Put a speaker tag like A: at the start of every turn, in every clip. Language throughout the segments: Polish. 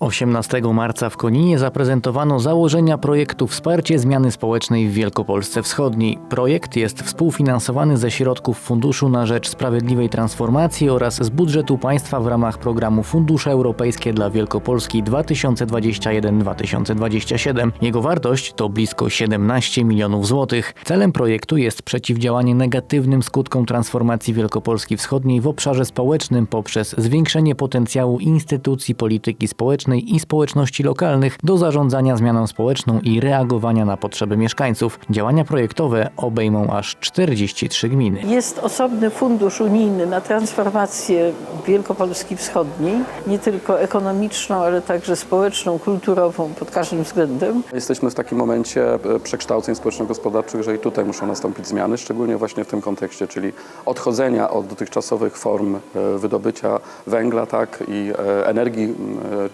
A: 18 marca w Koninie zaprezentowano założenia projektu Wsparcie Zmiany Społecznej w Wielkopolsce Wschodniej. Projekt jest współfinansowany ze środków Funduszu na Rzecz Sprawiedliwej Transformacji oraz z budżetu państwa w ramach programu Fundusze Europejskie dla Wielkopolski 2021-2027. Jego wartość to blisko 17 milionów złotych. Celem projektu jest przeciwdziałanie negatywnym skutkom transformacji Wielkopolski Wschodniej w obszarze społecznym poprzez zwiększenie potencjału instytucji polityki społecznej i społeczności lokalnych do zarządzania zmianą społeczną i reagowania na potrzeby mieszkańców. Działania projektowe obejmą aż 43 gminy.
B: Jest osobny fundusz unijny na transformację Wielkopolski Wschodniej, nie tylko ekonomiczną, ale także społeczną, kulturową pod każdym względem.
C: Jesteśmy w takim momencie e, przekształceń społeczno-gospodarczych, że i tutaj muszą nastąpić zmiany, szczególnie właśnie w tym kontekście, czyli odchodzenia od dotychczasowych form e, wydobycia węgla tak, i e, energii m,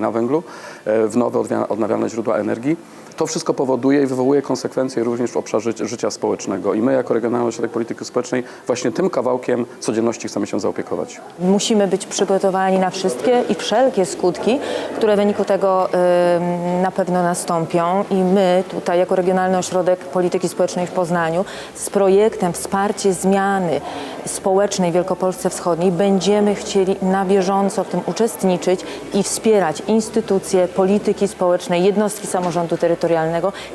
C: na węglu e, w nowe odnawialne źródła energii. To wszystko powoduje i wywołuje konsekwencje również w obszarze ży- życia społecznego. I my, jako Regionalny Ośrodek Polityki Społecznej, właśnie tym kawałkiem codzienności chcemy się zaopiekować.
D: Musimy być przygotowani na wszystkie i wszelkie skutki, które w wyniku tego na pewno nastąpią. I my tutaj, jako Regionalny Ośrodek Polityki Społecznej w Poznaniu, z projektem Wsparcie Zmiany Społecznej w Wielkopolsce Wschodniej będziemy chcieli na bieżąco w tym uczestniczyć i wspierać instytucje polityki społecznej, jednostki samorządu terytorialnego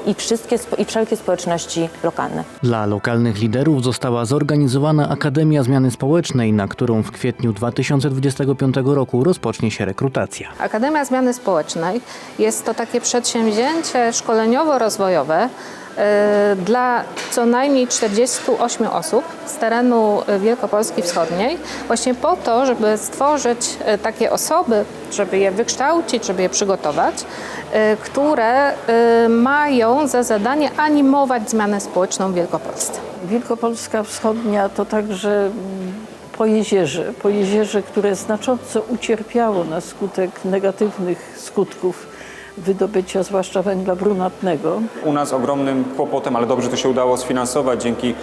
D: i, wszystkie, i wszelkie społeczności lokalne.
A: Dla lokalnych liderów została zorganizowana Akademia Zmiany Społecznej, na którą w kwietniu 2025 roku rozpocznie się rekrutacja.
E: Akademia Zmiany Społecznej jest to takie przedsięwzięcie szkoleniowo-rozwojowe dla co najmniej 48 osób z terenu e, Wielkopolski Wschodniej, właśnie po to, żeby stworzyć e, takie osoby, żeby je wykształcić, żeby je przygotować, e, które e, mają za zadanie animować zmianę społeczną w Wielkopolsce.
B: Wielkopolska Wschodnia to także pojezierze, pojezierze, które znacząco ucierpiało na skutek negatywnych skutków wydobycia, zwłaszcza węgla brunatnego.
F: U nas ogromnym kłopotem, ale dobrze to się udało sfinansować dzięki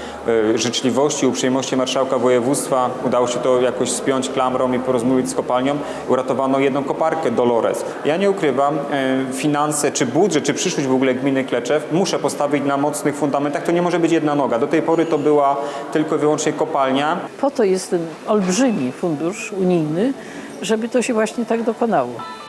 F: e, życzliwości, uprzejmości marszałka województwa. Udało się to jakoś spiąć klamrą i porozmawiać z kopalnią. Uratowano jedną koparkę Dolores. Ja nie ukrywam, e, finanse, czy budżet, czy przyszłość w ogóle gminy Kleczew muszę postawić na mocnych fundamentach. To nie może być jedna noga. Do tej pory to była tylko i wyłącznie kopalnia.
B: Po to jest ten olbrzymi fundusz unijny, żeby to się właśnie tak dokonało.